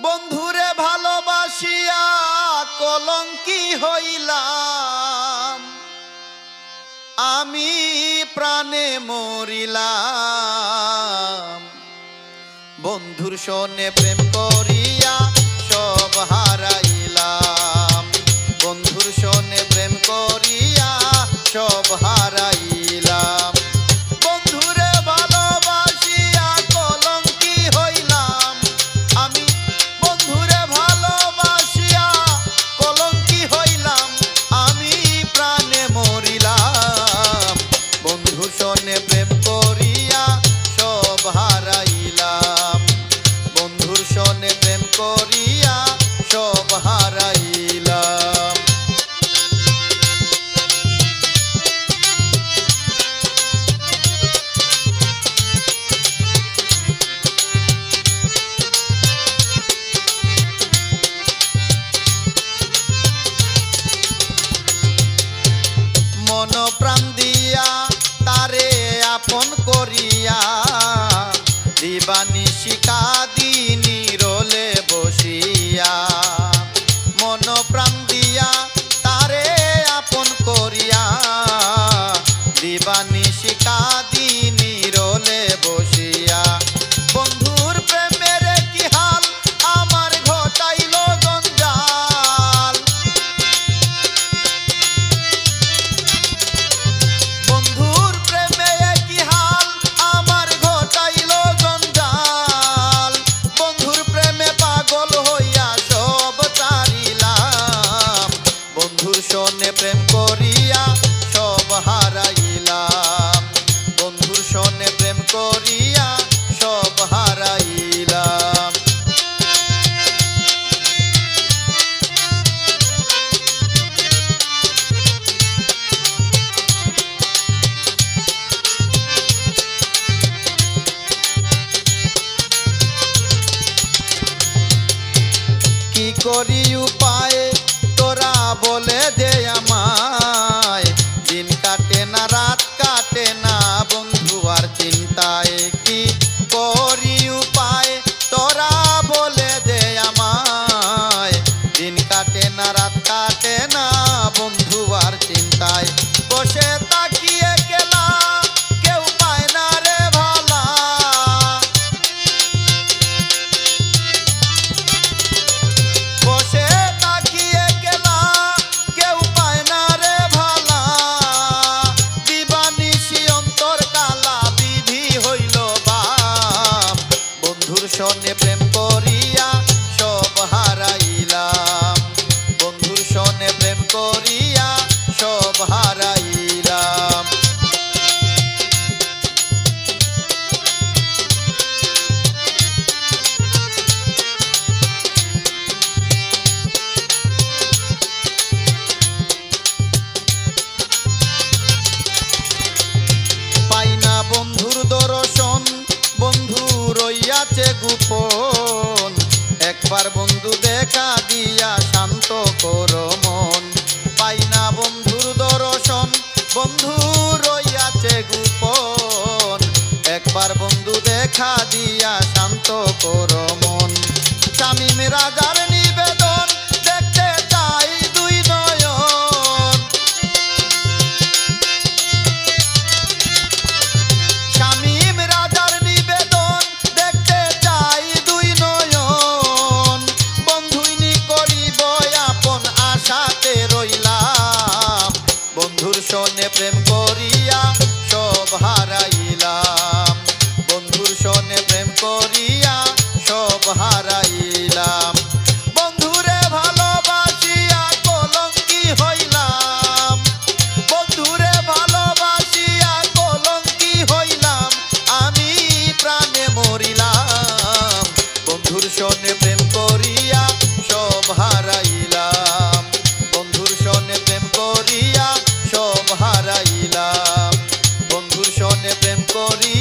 বন্ধুরে ভালোবাসিয়া কলঙ্কি হইলাম। আমি প্রাণে মরিলাম। বন্ধুর সনে প্রেম করিয়া সব প্রেম করিয়া সব হারাইলাম। মন প্রাণ দিয়া তারে আপন করিয়া দিবানি শিকার করি উপায়ে, তোরা বলে দে আমায়। দিন কাটে না, রাত কাটে না, বন্ধু, আর চিন্তায় কি করি উপায়ে, তোরা বলে দে আমায়। দিন কাটে না, রাত কাটে বন্ধু রইয়াছে গোপন। একবার বন্ধু দেখা দিয়া শান্ত কর মন। স্বামী রাজার করি